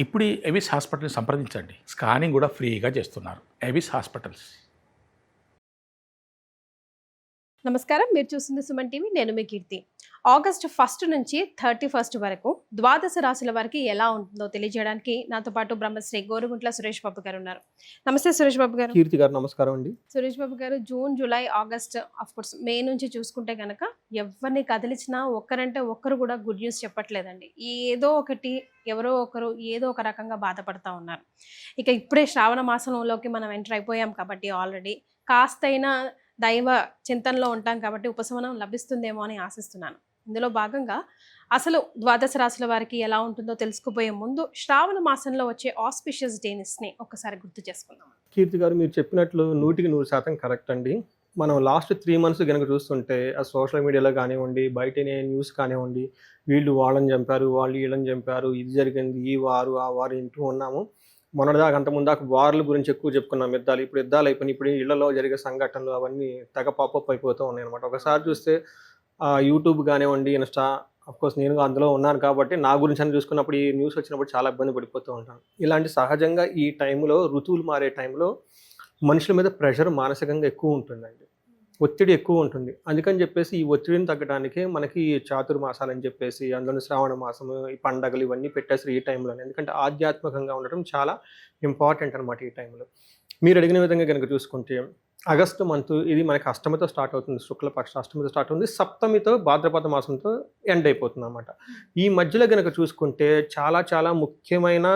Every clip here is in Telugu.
ఇప్పుడు ఎవిస్ హాస్పిటల్ని సంప్రదించండి. స్కానింగ్ కూడా ఫ్రీగా చేస్తున్నారు. Avis hospitals. నమస్కారం. మీరు చూస్తుంది సుమన్ టీవీ నేను మీ కీర్తి. ఆగస్ట్ ఫస్ట్ నుంచి థర్టీ ఫస్ట్ వరకు ద్వాదశ రాశుల వారికి ఎలా ఉంటుందో తెలియజేయడానికి నాతో పాటు బ్రహ్మశ్రీ గోరుగుంట్ల సురేష్ బాబు గారు ఉన్నారు. నమస్తే సురేష్ బాబు గారు. కీర్తి గారు నమస్కారం అండి. Suresh Babu garu June July August of course May నుంచి చూసుకుంటే కనుక ఎవరిని కదిలించినా ఒక్కరంటే ఒక్కరు కూడా గుడ్ న్యూస్ చెప్పట్లేదండి. ఏదో ఒకటి ఎవరో ఒకరు ఏదో ఒక రకంగా బాధపడతా ఉన్నారు. ఇక ఇప్పుడే శ్రావణ మాసంలోకి మనం ఎంటర్ అయిపోయాం కాబట్టి ఆల్రెడీ కాస్తైనా దైవ చింతనలో ఉంటాం కాబట్టి ఉపశమనం లభిస్తుందేమో అని ఆశిస్తున్నాను. ఇందులో భాగంగా అసలు ద్వాదశ రాశుల వారికి ఎలా ఉంటుందో తెలుసుకుపోయే ముందు శ్రావణ మాసంలో వచ్చే ఆస్పిషియస్ డేనిస్ని ఒక్కసారి గుర్తు చేసుకుందాం. కీర్తి గారు మీరు చెప్పినట్లు నూటికి నూరు శాతం కరెక్ట్ అండి. మనం లాస్ట్ త్రీ మంత్స్ కనుక చూస్తుంటే ఆ సోషల్ మీడియాలో కానివ్వండి బయటనే న్యూస్ కానివ్వండి వీళ్ళు వాళ్ళని చంపారు వాళ్ళు వీళ్ళని చంపారు ఇది జరిగింది ఈ వారు ఆ వారు ఇంటూ ఉన్నాము. మొన్నటిదాకా అంత ముందాక వార్ల గురించి ఎక్కువ చెప్పుకున్నాం. యుద్ధాలు ఇప్పుడు యుద్ధాలు అయిపోయినాయి. ఇప్పుడు ఇళ్ళలో జరిగే సంఘటనలు అవన్నీ తెగ పాపప్ అయిపోతూ ఉన్నాయి అనమాట ఒకసారి చూస్తే యూట్యూబ్ కానివ్వండి ఇన్స్టా కోర్స్ నేను అందులో ఉన్నాను కాబట్టి నా గురించి అని చూసుకున్నప్పుడు ఈ న్యూస్ వచ్చినప్పుడు చాలా ఇబ్బంది పడిపోతూ ఉంటాను. ఇలాంటి సహజంగా ఈ టైంలో ఋతువులు మారే టైంలో మనుషుల మీద ప్రెషర్ మానసికంగా ఎక్కువ ఉంటుందండి. ఒత్తిడి ఎక్కువ ఉంటుంది. అందుకని చెప్పేసి ఈ ఒత్తిడిని తగ్గడానికి మనకి చాతుర్మాసాలు అని చెప్పేసి అందులో శ్రావణ మాసము ఈ పండగలు ఇవన్నీ పెట్టేసి ఈ టైంలోనే ఎందుకంటే ఆధ్యాత్మికంగా ఉండటం చాలా ఇంపార్టెంట్ అనమాట ఈ టైంలో మీరు అడిగిన విధంగా కనుక చూసుకుంటే ఆగస్టు మంత్ ఇది మనకి అష్టమితో స్టార్ట్ అవుతుంది. శుక్లపక్ష అష్టమితో స్టార్ట్ అవుతుంది. సప్తమితో భాద్రపద మాసంతో ఎండ్ అయిపోతుంది అనమాట ఈ మధ్యలో కనుక చూసుకుంటే చాలా చాలా ముఖ్యమైన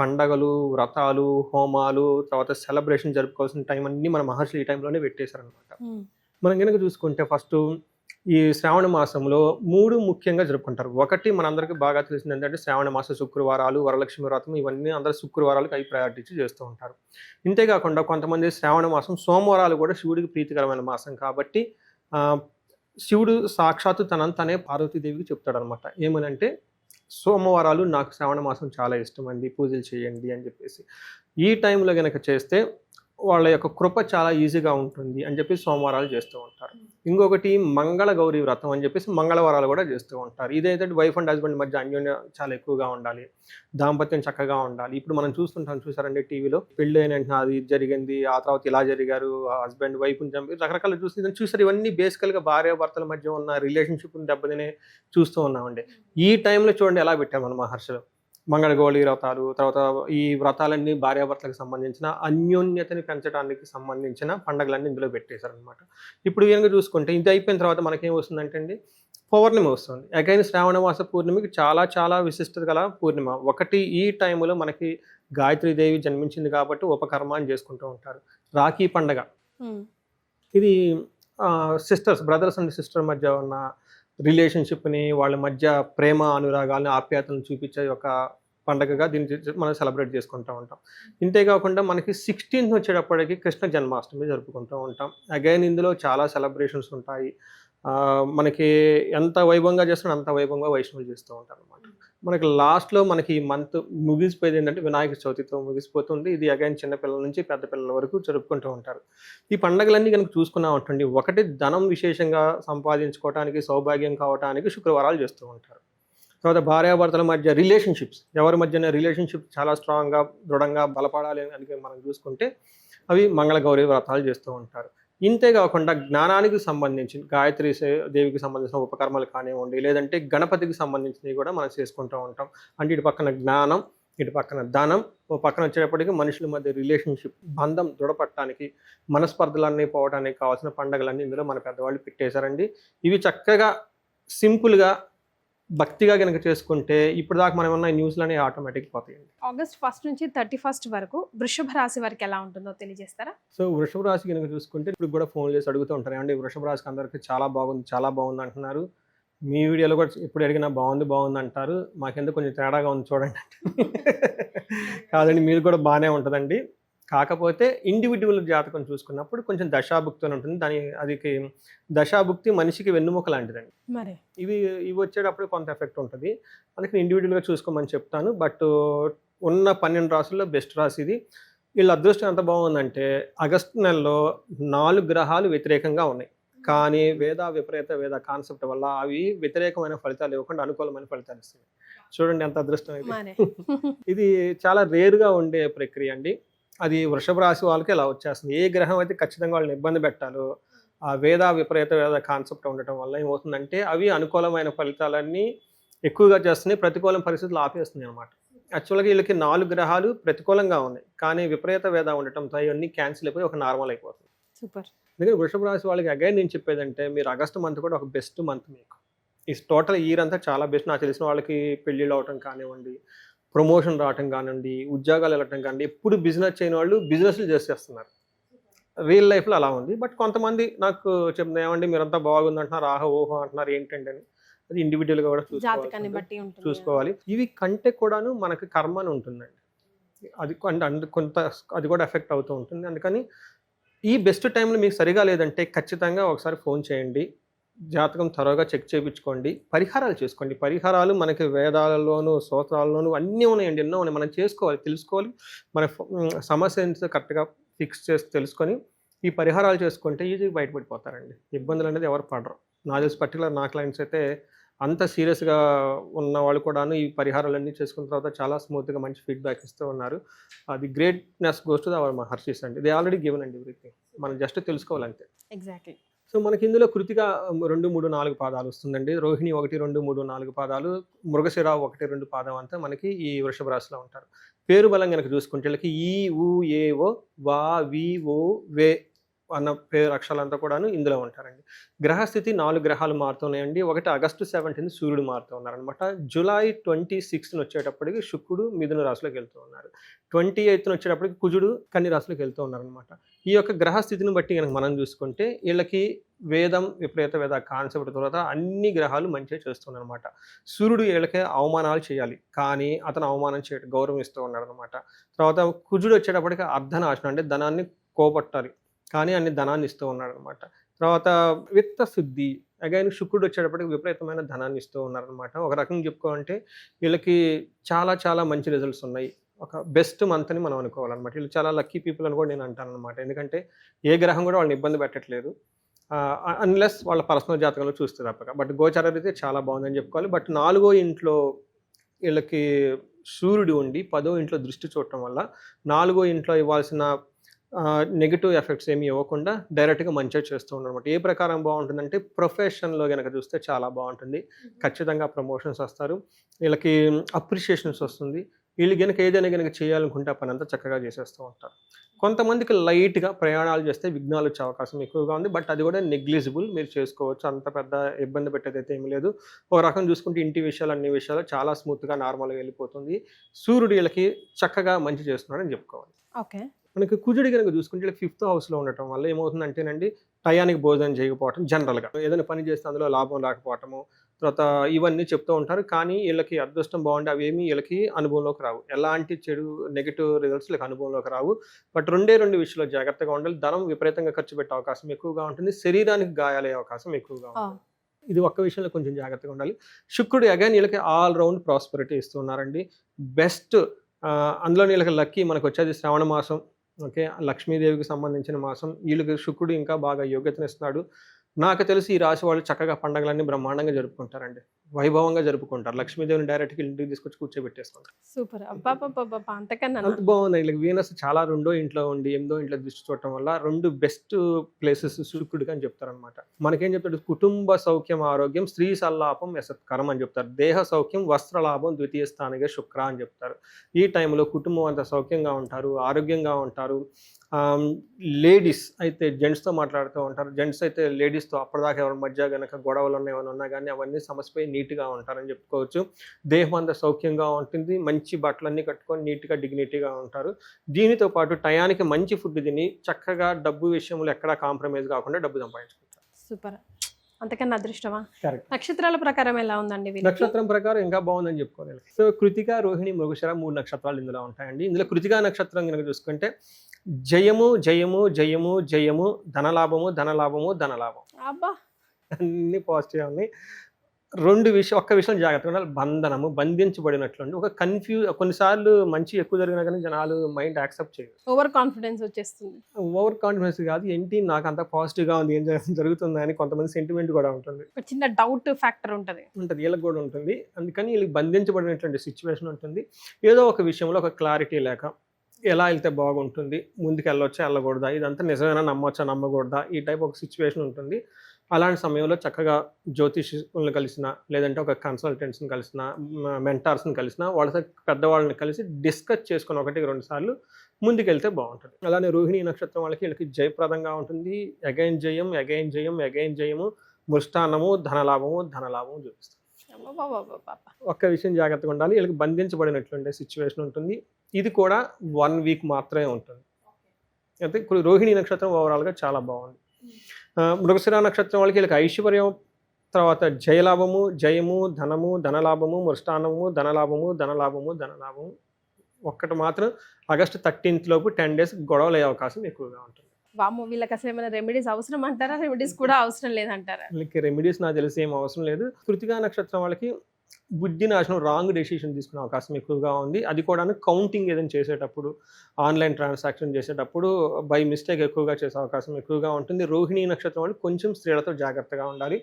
పండగలు వ్రతాలు హోమాలు తర్వాత సెలబ్రేషన్ జరుపుకోవాల్సిన టైం అన్ని మన మహర్షులు ఈ టైంలోనే పెట్టేశారనమాట మనం కనుక చూసుకుంటే ఫస్ట్ ఈ శ్రావణ మాసంలో మూడు ముఖ్యంగా జరుపుకుంటారు. ఒకటి మనందరికీ బాగా తెలిసింది ఏంటంటే శ్రావణ మాస శుక్రవారాలు వరలక్ష్మి వ్రతం ఇవన్నీ అందరూ శుక్రవారాలకు అవి ప్రయారిటీ చేస్తూ ఉంటారు. ఇంతేకాకుండా కొంతమంది శ్రావణ మాసం సోమవారాలు కూడా శివుడికి ప్రీతికరమైన మాసం కాబట్టి శివుడు సాక్షాత్తు తనంతనే పార్వతీదేవికి చెప్తాడనమాట. ఏమనంటే సోమవారాలు నాకు శ్రావణ మాసం చాలా ఇష్టం అండి పూజలు చేయండి అని చెప్పేసి. ఈ టైంలో కనుక చేస్తే వాళ్ళ యొక్క కృప చాలా ఈజీగా ఉంటుంది అని చెప్పి సోమవారాలు చేస్తూ ఉంటారు. ఇంకొకటి మంగళ గౌరీ వ్రతం అని చెప్పేసి మంగళవారాలు కూడా చేస్తూ ఉంటారు. ఇదైతే వైఫ్ అండ్ హస్బెండ్ మధ్య అన్యోన్యం చాలా ఎక్కువగా ఉండాలి. దాంపత్యం చక్కగా ఉండాలి. ఇప్పుడు మనం చూస్తుంటాం చూసారండి టీవీలో పెళ్ళి అయిన వెంటనే అది జరిగింది ఆ తర్వాత ఇలా జరిగారు హస్బెండ్ వైఫ్ చంపి రకరకాల చూసి చూసారు. ఇవన్నీ బేసికల్గా భార్య భర్తల మధ్య ఉన్న రిలేషన్షిప్ దెబ్బతినే చూస్తూ ఉన్నామండి. ఈ టైంలో చూడండి ఎలా పెట్టాం మన మహర్షులు. మంగళగౌళి వ్రతాలు తర్వాత ఈ వ్రతాలన్నీ భార్యాభర్తలకు సంబంధించిన అన్యోన్యతని పెంచడానికి సంబంధించిన పండగలన్నీ ఇందులో పెట్టేశారనమాట ఇప్పుడు కనుక చూసుకుంటే ఇది అయిపోయిన తర్వాత మనకేం వస్తుందంటే అండి పౌర్ణమి వస్తుంది. అగైన్ శ్రావణ మాస పూర్ణిమకి చాలా చాలా విశిష్టత గల పూర్ణిమ. ఒకటి ఈ టైంలో మనకి గాయత్రీదేవి జన్మించింది కాబట్టి ఉపకర్మ అని చేసుకుంటూ ఉంటారు. రాఖీ పండగ. ఇది సిస్టర్స్ బ్రదర్స్ అండ్ సిస్టర్ మధ్య ఉన్న రిలేషన్షిప్ని వాళ్ళ మధ్య ప్రేమ అనురాగాలను ఆప్యాయతలను చూపించే ఒక పండగగా దీన్ని మనం సెలబ్రేట్ చేసుకుంటూ ఉంటాం. ఇంతే కాకుండా మనకి సిక్స్టీన్త్ వచ్చేటప్పటికి కృష్ణ జన్మాష్టమి జరుపుకుంటూ ఉంటాం. అగైన్ ఇందులో చాలా సెలబ్రేషన్స్ ఉంటాయి. మనకి ఎంత వైభవంగా చేస్తున్నా అంత వైభవంగా వైష్ణవులు చేస్తూ ఉంటారు అనమాట మనకి లాస్ట్లో మనకి ఈ మంత్ ముగిసిపోయేది ఏంటంటే వినాయక చవితితో ముగిసిపోతుంది. ఇది అగైన్ చిన్నపిల్లల నుంచి పెద్ద పిల్లల వరకు జరుపుకుంటూ ఉంటారు. ఈ పండగలన్నీ కనుక చూసుకున్నా ఉంటుంది ఒకటి ధనం విశేషంగా సంపాదించుకోవడానికి సౌభాగ్యం కావడానికి శుక్రవారాలు చేస్తూ ఉంటారు. తర్వాత భార్యాభర్తల మధ్య రిలేషన్షిప్స్ ఎవరి మధ్యన రిలేషన్షిప్ చాలా స్ట్రాంగ్గా దృఢంగా బలపడాలి అని మనం చూసుకుంటే అవి మంగళగౌరి వ్రతాలు చేస్తూ ఉంటారు. ఇంతే కాకుండా జ్ఞానానికి సంబంధించి గాయత్రి దేవికి సంబంధించిన ఉపకర్మలు కానివ్వండి లేదంటే గణపతికి సంబంధించినవి కూడా మనం చేసుకుంటూ ఉంటాం. అంటే ఇటు పక్కన జ్ఞానం ఇటు పక్కన ధనం ఓ పక్కన వచ్చేటప్పటికి మనుషుల మధ్య రిలేషన్షిప్ బంధం దృఢపడటానికి మనస్పర్ధలన్నీ పోవడానికి కావాల్సిన పండుగలన్నీ ఇందులో మన పెద్దవాళ్ళు పెట్టేశారండి. ఇవి చక్కగా సింపుల్గా భక్తిగా కనుక చేసుకుంటే ఇప్పుడు దాకా మనం ఉన్న న్యూస్లనే ఆటోమేటిక్ పోతాయండి. ఆగస్ట్ ఫస్ట్ నుంచి థర్టీ ఫస్ట్ వరకు వృషభ రాశి వారికి ఎలా ఉంటుందో తెలియజేస్తారా? సో వృషభ రాశి కనుక చూసుకుంటే ఇప్పుడు కూడా ఫోన్ చేసి అడుగుతూ ఉంటారు. ఏమంటే వృషభ రాశికి అందరికీ చాలా బాగుంది చాలా బాగుంది అంటున్నారు. మీ వీడియోలో కూడా ఇప్పుడు అడిగినా బాగుంది బాగుంది అంటారు. మాకెందుకు కొంచెం తేడాగా ఉంది చూడండి కాదండి మీరు కూడా బాగానే ఉంటుందండి. కాకపోతే ఇండివిజువల్ జాతకం చూసుకున్నప్పుడు కొంచెం దశాభుక్తి అని ఉంటుంది. దాని అది దశాభుక్తి మనిషికి వెన్నుముక లాంటిదండి. మరి? ఇవి ఇవి వచ్చేటప్పుడు కొంత ఎఫెక్ట్ ఉంటుంది. అందుకని ఇండివిజువల్గా చూసుకోమని చెప్తాను. బట్ ఉన్న పన్నెండు రాసుల్లో బెస్ట్ రాశి ఇది. వీళ్ళ అదృష్టం ఎంత బాగుందంటే ఆగస్టు నెలలో నాలుగు గ్రహాలు వ్యతిరేకంగా ఉన్నాయి. కానీ వేద విపరీత వేద కాన్సెప్ట్ వల్ల అవి వ్యతిరేకమైన ఫలితాలు ఇవ్వకుండా అనుకూలమైన ఫలితాలు ఇస్తాయి చూడండి ఎంత అదృష్టం ఇది. ఇది చాలా రేరుగా ఉండే ప్రక్రియ అండి. అది వృషభ రాశి వాళ్ళకి ఇలా వచ్చేస్తుంది. ఏ గ్రహం అయితే ఖచ్చితంగా వాళ్ళని ఇబ్బంది పెట్టాలో ఆ వేద విపరీత వేద కాన్సెప్ట్ ఉండటం వల్ల ఏమవుతుందంటే అవి అనుకూలమైన ఫలితాలన్నీ ఎక్కువగా చేస్తున్నాయి ప్రతికూలం పరిస్థితులు ఆపేస్తున్నాయి అనమాట యాక్చువల్గా వీళ్ళకి నాలుగు గ్రహాలు ప్రతికూలంగా ఉన్నాయి. కానీ విపరీత వేద ఉండటంతో అవన్నీ క్యాన్సిల్ అయిపోయి ఒక నార్మల్ అయిపోతుంది. సూపర్. అందుకని వృషభ రాశి వాళ్ళకి అగైన్ నేను చెప్పేదంటే మీరు ఆగస్టు మంత్ కూడా ఒక బెస్ట్ మంత్ మీకు. ఈ టోటల్ ఇయర్ అంతా చాలా బెస్ట్ నాకు తెలిసిన వాళ్ళకి పెళ్ళిళ్ళు అవటం కానివ్వండి ప్రమోషన్ రావటం కానివ్వండి ఉద్యోగాలు వెళ్ళటం కానివ్వండి ఎప్పుడు బిజినెస్ చేయని వాళ్ళు బిజినెస్లు చేసేస్తున్నారు. రియల్ లైఫ్లో అలా ఉంది. బట్ కొంతమంది నాకు చెప్తున్నా ఏమండి మీరంతా బాగుంది అంటున్నారు ఆహా ఓహో అంటున్నారు ఏంటండి అని. అది ఇండివిజువల్గా కూడా చూసుకోవాలి చూసుకోవాలి. ఇవి కంటే కూడాను మనకి కర్మ అని ఉంటుందండి. అందు- కొంత అది కూడా ఎఫెక్ట్ అవుతూ ఉంటుంది. అందుకని ఈ బెస్ట్ టైంలో మీకు సరిగా లేదంటే ఖచ్చితంగా ఒకసారి ఫోన్ చేయండి. జాతకం త్వరగా చెక్ చేయించుకోండి. పరిహారాలు చేసుకోండి. పరిహారాలు మనకి వేదాలలోను స్తోత్రాలలోను అన్నీ ఉన్నాయండి. ఎన్నో ఉన్నాయి. మనం చేసుకోవాలి తెలుసుకోవాలి. మన సమస్య కరెక్ట్గా ఫిక్స్ చేసి తెలుసుకొని ఈ పరిహారాలు చేసుకుంటే ఈజీగా బయటపడిపోతారండి. ఇబ్బందులు అనేది ఎవరు పడరు. నా తెలిసి పర్టికులర్ నా క్లయింట్స్ అయితే అంత సీరియస్గా ఉన్న వాళ్ళు కూడాను ఈ పరిహారాలన్నీ చేసుకున్న తర్వాత చాలా స్మూత్గా మంచి ఫీడ్బ్యాక్ ఇస్తూ ఉన్నారు. అది greatness goes to our Maharshis అండి. దే ఆల్రెడీ గివెన్ అండి ఎవ్రీథింగ్. మనం జస్ట్ తెలుసుకోవాలంతే. ఎగ్జాక్ట్లీ. సో మనకి ఇందులో కృతిక రెండు మూడు నాలుగు పాదాలు వస్తుందండి. రోహిణి ఒకటి రెండు మూడు నాలుగు పాదాలు మృగశిర ఒకటి రెండు పాదం అంతా మనకి ఈ వృషభ రాశిలో ఉంటారు. పేరు బలం కనుక చూసుకుంటే వాళ్ళకి ఈ ఊ ఏ ఓ వా వి ఓ వే అన్న పేరు అక్షరాలంతా కూడాను ఇందులో ఉంటారండి. గ్రహస్థితి నాలుగు గ్రహాలు మారుతున్నాయండి. ఒకటి ఆగస్టు సెవెంటీన్త్ సూర్యుడు మారుతూ ఉన్నారనమాట జూలై ట్వంటీ సిక్స్త్ని వచ్చేటప్పటికి శుక్రుడు మిథున రాశిలోకి వెళ్తూ ఉన్నారు. ట్వంటీ ఎయిత్న వచ్చేటప్పటికి కుజుడు కన్ని రాశిలోకి వెళ్తూ ఉన్నారనమాట ఈ యొక్క గ్రహస్థితిని బట్టి కనుక మనం చూసుకుంటే వీళ్ళకి వేదం విపరీత వేద కాన్సెప్ట్ తర్వాత అన్ని గ్రహాలు మంచిగా చేస్తున్నారనమాట సూర్యుడు వీళ్ళకి అవమానాలు చేయాలి. కానీ అతను అవమానం చేయడం గౌరవం ఇస్తూ ఉన్నాడు అనమాట తర్వాత కుజుడు వచ్చేటప్పటికి అర్ధనాశనం అంటే ధనాన్ని కోపట్టాలి. కానీ అన్ని ధనాన్ని ఇస్తూ ఉన్నాడు అనమాట తర్వాత విత్త శుద్ధి అగైన్ శుక్రుడు వచ్చేటప్పటికి విపరీతమైన ధనాన్ని ఇస్తూ ఉన్నారనమాట. ఒక రకంగా చెప్పుకోవాలంటే వీళ్ళకి చాలా చాలా మంచి రిజల్ట్స్ ఉన్నాయి. ఒక బెస్ట్ మంత్ అని మనం అనుకోవాలన్నమాట. వీళ్ళు చాలా లక్కీ పీపుల్ అని కూడా నేను అంటాను అనమాట ఎందుకంటే ఏ గ్రహం కూడా వాళ్ళని ఇబ్బంది పెట్టట్లేదు. అన్లెస్ వాళ్ళ పర్సనల్ జాతకంలో చూస్తే తప్పక. బట్ గోచార చాలా బాగుందని చెప్పుకోవాలి. బట్ నాలుగో ఇంట్లో వీళ్ళకి సూర్యుడు ఉండి పదో ఇంట్లో దృష్టి చూడటం వల్ల నాలుగో ఇంట్లో ఇవ్వాల్సిన నెగిటివ్ ఎఫెక్ట్స్ ఏమి ఇవ్వకుండా డైరెక్ట్గా మంచిగా చేస్తూ ఉన్నారు అనమాట ఏ ప్రకారం బాగుంటుందంటే ప్రొఫెషన్లో కనుక చూస్తే చాలా బాగుంటుంది. ఖచ్చితంగా ప్రమోషన్స్ వస్తారు. వీళ్ళకి అప్రిషియేషన్స్ వస్తుంది. వీళ్ళు కనుక ఏదైనా కనుక చేయాలనుకుంటే ఆ పని అంతా చక్కగా చేసేస్తూ ఉంటారు. కొంతమందికి లైట్గా ప్రయాణాలు చేస్తే విఘ్నాలు వచ్చే అవకాశం ఎక్కువగా ఉంది. బట్ అది కూడా నెగ్లిజిబుల్ మీరు చేసుకోవచ్చు. అంత పెద్ద ఇబ్బంది పెట్టేది అయితే ఏమీ లేదు. ఒక రకం చూసుకుంటే ఇంటి విషయాలు అన్ని విషయాలు చాలా స్మూత్గా నార్మల్గా వెళ్ళిపోతుంది. సూర్యుడు వీళ్ళకి చక్కగా మంచి చేస్తున్నాడని చెప్పుకోవాలి. ఓకే. మనకి కుజుడి కనుక చూసుకుంటే ఫిఫ్త్ హౌస్లో ఉండటం వల్ల ఏమవుతుందంటేనండి టయానికి భోజనం చేయకపోవటం జనరల్గా ఏదైనా పని చేస్తే అందులో లాభం రాకపోవటము తర్వాత ఇవన్నీ చెప్తూ ఉంటారు. కానీ వీళ్ళకి అదృష్టం బాగుండి అవేమి వీళ్ళకి అనుభవంలోకి రావు. ఎలాంటి చెడు నెగిటివ్ రిజల్ట్స్ వీళ్ళకి అనుభవంలోకి రావు. బట్ రెండే రెండు విషయాల్లో జాగ్రత్తగా ఉండాలి. ధనం విపరీతంగా ఖర్చు పెట్టే అవకాశం ఎక్కువగా ఉంటుంది. శరీరానికి గాయాలయ్యే అవకాశం ఎక్కువగా ఉంటుంది. ఇది ఒక్క విషయంలో కొంచెం జాగ్రత్తగా ఉండాలి. శుక్రుడు అగైన్ వీళ్ళకి ఆల్ రౌండ్ ప్రాస్పరిటీ ఇస్తున్నారండి. బెస్ట్ అందులో వీళ్ళకి లక్కీ మనకు వచ్చేది శ్రావణ మాసం. ఓకే? లక్ష్మీదేవికి సంబంధించిన మాసం. వీళ్ళకి శుక్రుడు ఇంకా బాగా యోగ్యతనిస్తున్నాడు. నాకు తెలిసి ఈ రాశి వాళ్ళు చక్కగా పండగలన్నీ బ్రహ్మాండంగా జరుపుకుంటారండి. వైభవంగా జరుపుకుంటారు. లక్ష్మీదేవిని డైరెక్ట్గా ఇంటికి తీసుకొచ్చి కూర్చోబెట్టేసుకుంటారు. సూపర్. అబ్బాబ్బా. అంతకన్నా అంత బాగుంది. వీళ్ళకి వీనస్ చాలా రెండో ఇంట్లో ఉండి ఎనిమిదో ఇంట్లో దృష్టి చూడటం వల్ల రెండు బెస్ట్ ప్లేసెస్ శుక్రుడికి అని చెప్తారనమాట మనకేం చెప్తాడు? కుటుంబ సౌఖ్యం ఆరోగ్యం స్త్రీ సల్లాపం యశత్కరం అని చెప్తారు. దేహ సౌఖ్యం వస్త్రలాభం ద్వితీయ స్థానిగా శుక్ర అని చెప్తారు. ఈ టైంలో కుటుంబం అంతా సౌఖ్యంగా ఉంటారు ఆరోగ్యంగా ఉంటారు. లేడీస్ అయితే జెంట్స్తో మాట్లాడుతూ ఉంటారు. జెంట్స్ అయితే లేడీస్తో అప్పటిదాకా ఎవరి మధ్య కనుక గొడవలు ఉన్నాయి ఏమైనా ఉన్నా కానీ అవన్నీ సమస్యపై నీట్గా ఉంటారని చెప్పుకోవచ్చు. దేహం అంతా సౌఖ్యంగా ఉంటుంది. మంచి బట్టలన్నీ కట్టుకొని నీట్గా డిగ్నిటీగా ఉంటారు. దీనితో పాటు టయానికి మంచి ఫుడ్ తిని చక్కగా డబ్బు విషయంలో ఎక్కడా కాంప్రమైజ్ కాకుండా డబ్బు సంపాదించుకుంటారు. సూపర్. అంతకన్నా అదృష్టమా? నక్షత్రాల ప్రకారం ఎలా ఉందండి? నక్షత్రం ప్రకారం ఇంకా బాగుందని చెప్పుకోవాలి సో కృతిక రోహిణి మృగశిర మూడు నక్షత్రాలు ఇందులో ఉంటాయండి. ఇందులో కృతికా నక్షత్రం కనుక చూసుకుంటే జయము జయము జయము జయము ధనలాభము ధనలాభము ధనలాభం. అబ్బా! అన్ని పాజిటివ్ ఉన్నాయి. రెండు విషయం ఒక్క విషయం జాగ్రత్తగా ఉండాలి. బంధనము బంధించబడినట్లుండి. ఒక కన్ఫ్యూజ్ కొన్నిసార్లు మంచి ఎక్కువ జరిగినా కానీ జనాలు మైండ్ యాక్సెప్ట్ చేయరు. ఓవర్ కాన్ఫిడెన్స్ వచ్చేస్తుంది. ఓవర్ కాన్ఫిడెన్స్ కాదు. ఏంటి? నాకు అంత పాజిటివ్గా ఉంది. ఏం జరు- జరుగుతుందా అని కొంతమంది సెంటిమెంట్ కూడా ఉంటుంది. ఒక చిన్న డౌట్ ఫ్యాక్టర్ ఉంటది. ఉంటుంది. వీళ్ళకి కూడా ఉంటుంది. అందుకని వీళ్ళకి బంధించబడినటువంటి సిచ్యువేషన్ ఉంటుంది. ఏదో ఒక విషయంలో ఒక క్లారిటీ లేక ఎలా వెళ్తే బాగుంటుంది? ముందుకు వెళ్ళొచ్చా వెళ్ళకూడదా? ఇదంతా నిజమేనా? నమ్మొచ్చా? నమ్మకూడదా? ఈ టైప్ ఒక సిచ్యువేషన్ ఉంటుంది. అలాంటి సమయంలో చక్కగా జ్యోతిష్యులను కలిసిన లేదంటే ఒక కన్సల్టెంట్స్ని కలిసిన మెంటార్స్ని కలిసిన వాళ్ళతో పెద్దవాళ్ళని కలిసి డిస్కస్ చేసుకుని ఒకటి రెండు సార్లు ముందుకెళ్తే బాగుంటుంది. అలానే రోహిణి నక్షత్రం వాళ్ళకి వీళ్ళకి జయప్రదంగా ఉంటుంది. అగైన్ జయం అగైన్ జయం అగైన్ జయము మృష్టాన్నము ధనలాభము ధనలాభము చూపిస్తుంది. ఒక్క విషయం జాగ్రత్తగా ఉండాలి. వీళ్ళకి బంధించబడినటువంటి సిచ్యువేషన్ ఉంటుంది. ఇది కూడా వన్ వీక్ మాత్రమే ఉంటుంది. అయితే ఇప్పుడు రోహిణి నక్షత్రం ఓవరాల్గా చాలా బాగుంది. మృగశిర నక్షత్రం వాళ్ళకి వీళ్ళకి ఐశ్వర్యం తర్వాత జయలాభము జయము ధనము ధనలాభము మృష్టాన్నము ధనలాభము ధనలాభము ధనలాభము. ఒక్కటి మాత్రం ఆగస్టు థర్టీన్త్ లోపు టెన్ డేస్ గొడవలు అయ్యే అవకాశం ఎక్కువగా ఉంటుంది. వామ్మో వీళ్ళకి అసలు ఏమైనా రెమెడీస్ అవసరం అంటారా? రెమెడీస్ కూడా అవసరం లేదంటారా? వీళ్ళకి రెమెడీస్ నాకు తెలిసి ఏం అవసరం లేదు. కృతికా నక్షత్రం వాళ్ళకి బుద్ధి నాశనం రాంగ్ డెసిషన్ తీసుకునే అవకాశం ఎక్కువగా ఉంది. అది కూడా కౌంటింగ్ ఏదైనా చేసేటప్పుడు ఆన్లైన్ ట్రాన్సాక్షన్ చేసేటప్పుడు బై మిస్టేక్ ఎక్కువగా చేసే అవకాశం ఎక్కువగా ఉంటుంది. రోహిణి నక్షత్రం వాళ్ళు కొంచెం స్త్రీలతో జాగ్రత్తగా ఉండాలి.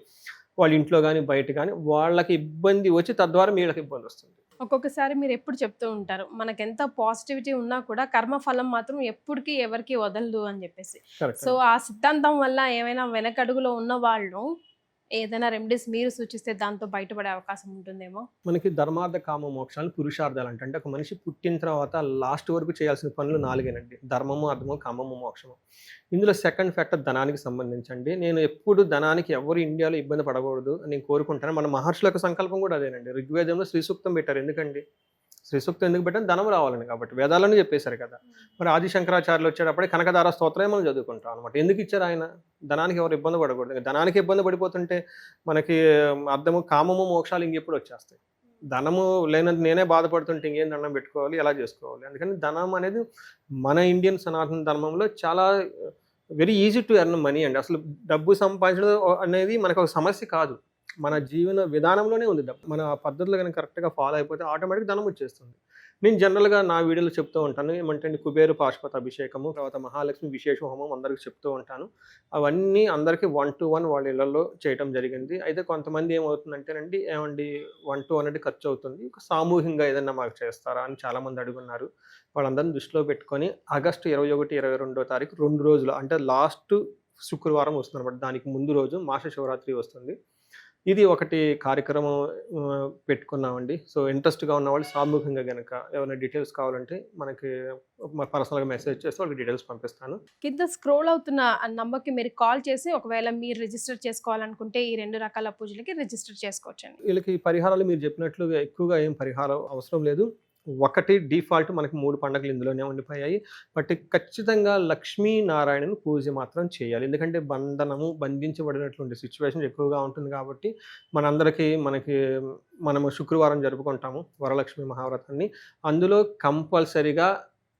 వాళ్ళ ఇంట్లో కానీ బయట కానీ వాళ్ళకి ఇబ్బంది వచ్చి తద్వారా వీళ్ళకి ఇబ్బంది వస్తుంది. ఒక్కొక్కసారి మీరు ఎప్పుడు చెప్తూ ఉంటారు మనకి ఎంత పాజిటివిటీ ఉన్నా కూడా కర్మ ఫలం మాత్రం ఎప్పటికీ ఎవరికి వదలదు అని చెప్పేసి. సో ఆ సిద్ధాంతం వల్ల ఏమైనా వెనకడుగులో ఉన్న వాళ్ళు ఏదైనా రెమెడీస్ మీరు సూచిస్తే దాంతో బయటపడే అవకాశం ఉంటుందేమో? మనకి ధర్మార్థ కామ మోక్షాలు పురుషార్థాలు అంటే. అంటే ఒక మనిషి పుట్టిన తర్వాత లాస్ట్ వరకు చేయాల్సిన పనులు నాలుగేనండి. ధర్మము అర్థము కామము మోక్షము. ఇందులో సెకండ్ ఫ్యాక్టర్ ధనానికి సంబంధించండి. నేను ఎప్పుడు ధనానికి ఎవరు ఇండియాలో ఇబ్బంది పడకూడదు అని నేను కోరుకుంటాను. మన మహర్షుల యొక్క సంకల్పం కూడా అదేనండి. ఋగ్వేదంలో శ్రీ సూక్తం పెట్టారు. ఎందుకండి? శ్రీసూక్తం ఎందుకు పెట్టాను? ధనం రావాలని కాబట్టి. వేదాలను చెప్పేశారు కదా. మరి ఆది శంకరాచార్యులు వచ్చేటప్పుడే కనకదార స్తోత్రమే మనం చదువుకుంటాం అనమాట ఎందుకు ఇచ్చారు ఆయన? ధనానికి ఎవరు ఇబ్బంది పడకూడదు. ధనానికి ఇబ్బంది పడిపోతుంటే మనకి అర్థము కామము మోక్షాలు ఇంకెప్పుడు వచ్చేస్తాయి. ధనము లేనంత నేనే బాధపడుతుంటే ఇంకేం దండం పెట్టుకోవాలి? ఎలా చేసుకోవాలి? అందుకని ధనం అనేది మన ఇండియన్ సనాతన ధర్మంలో చాలా very easy to earn money అండి. అసలు డబ్బు సంపాదించడం అనేది మనకు ఒక సమస్య కాదు. మన జీవన విధానంలోనే ఉంది. మన పద్ధతులు కనుక కరెక్ట్గా ఫాలో అయిపోతే ఆటోమేటిక్ ధనం వచ్చేస్తుంది. నేను జనరల్గా నా వీడియోలో చెప్తూ ఉంటాను. ఏమంటే కుబేరు పాశుపత అభిషేకము తర్వాత మహాలక్ష్మి విశేష హోమం అందరికి చెప్తూ ఉంటాను. అవన్నీ అందరికీ వన్ టు వన్ వాళ్ళ ఇళ్ళలో చేయటం జరిగింది. అయితే కొంతమంది ఏమవుతుందంటేనండి ఏమండి వన్ టు వన్ అంటే ఖర్చు అవుతుంది. సామూహికంగా ఏదైనా మాకు చేస్తారా అని చాలామంది అడుగున్నారు. వాళ్ళందరిని దృష్టిలో పెట్టుకొని ఆగస్టు ఇరవై ఒకటి ఇరవై రెండో తారీఖు రెండు రోజులు అంటే లాస్ట్ శుక్రవారం వస్తుంది అనమాట దానికి ముందు రోజు మాస శివరాత్రి వస్తుంది. ఇది ఒకటి కార్యక్రమం పెట్టుకున్నామండి. సో ఇంట్రెస్ట్గా ఉన్న వాళ్ళు సామూహికంగా కనుక ఏమైనా డీటెయిల్స్ కావాలంటే మనకి పర్సనల్గా మెసేజ్ చేస్తే వాళ్ళకి డీటెయిల్స్ పంపిస్తాను. కింద స్క్రోల్ అవుతున్న నంబర్కి మీరు కాల్ చేసి ఒకవేళ మీరు రిజిస్టర్ చేసుకోవాలనుకుంటే ఈ రెండు రకాల పూజలకి రిజిస్టర్ చేసుకోవచ్చండి. వీళ్ళకి పరిహారాలు మీరు చెప్పినట్లుగా ఎక్కువగా ఏం పరిహారం అవసరం లేదు. ఒకటి డిఫాల్ట్ మనకి మూడు పండుగలు ఇందులోనే ఉండిపోయాయి. బట్ ఖచ్చితంగా లక్ష్మీనారాయణను పూజ మాత్రం చేయాలి. ఎందుకంటే బంధనము బంధించబడినటువంటి సిచ్యువేషన్ ఎక్కువగా ఉంటుంది కాబట్టి మనందరికీ మనకి మనము శుక్రవారం జరుపుకుంటాము వరలక్ష్మి మహావ్రతాన్ని. అందులో కంపల్సరిగా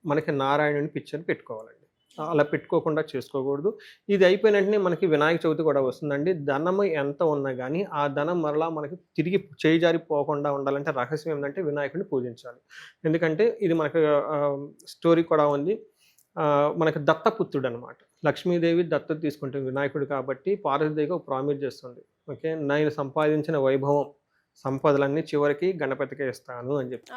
మనకి నారాయణుని పిక్చర్ పెట్టుకోవాలండి. అలా పెట్టుకోకుండా చేసుకోకూడదు. ఇది అయిపోయిన వెంటనే మనకి వినాయక చవితి కూడా వస్తుందండి. ధనం ఎంత ఉన్నా కానీ ఆ ధనం మరలా మనకి తిరిగి చేయిజారిపోకుండా పోకుండా ఉండాలంటే రహస్యం ఏంటంటే వినాయకుడిని పూజించాలి. ఎందుకంటే ఇది మనకు స్టోరీ కూడా ఉంది. మనకి దత్తపుత్రుడు అనమాట లక్ష్మీదేవి దత్తత తీసుకుంటుంది వినాయకుడు కాబట్టి పార్వతీదేవి ఒక ప్రామిస్ చేస్తుంది. ఓకే నేను సంపాదించిన వైభవం సంపదలన్నీ చివరికి గణపతికే ఇస్తాను అని చెప్పి.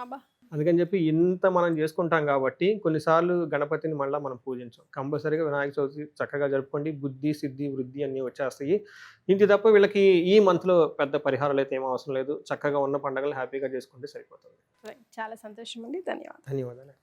అందుకని చెప్పి ఇంత మనం చేసుకుంటాం కాబట్టి కొన్నిసార్లు గణపతిని మళ్ళీ మనం పూజించాం. కంపల్సరీగా వినాయక చవితి చక్కగా జరుపుకోండి. బుద్ధి సిద్ధి వృద్ధి అన్నీ వచ్చేస్తాయి. ఇంత తప్ప వీళ్ళకి ఈ మంత్లో పెద్ద పరిహారాలు అయితే ఏం అవసరం లేదు. చక్కగా ఉన్న పండుగలు హ్యాపీగా చేసుకుంటే సరిపోతుంది. చాలా సంతోషం అండి. ధన్యవాదాలు. ధన్యవాదాలు.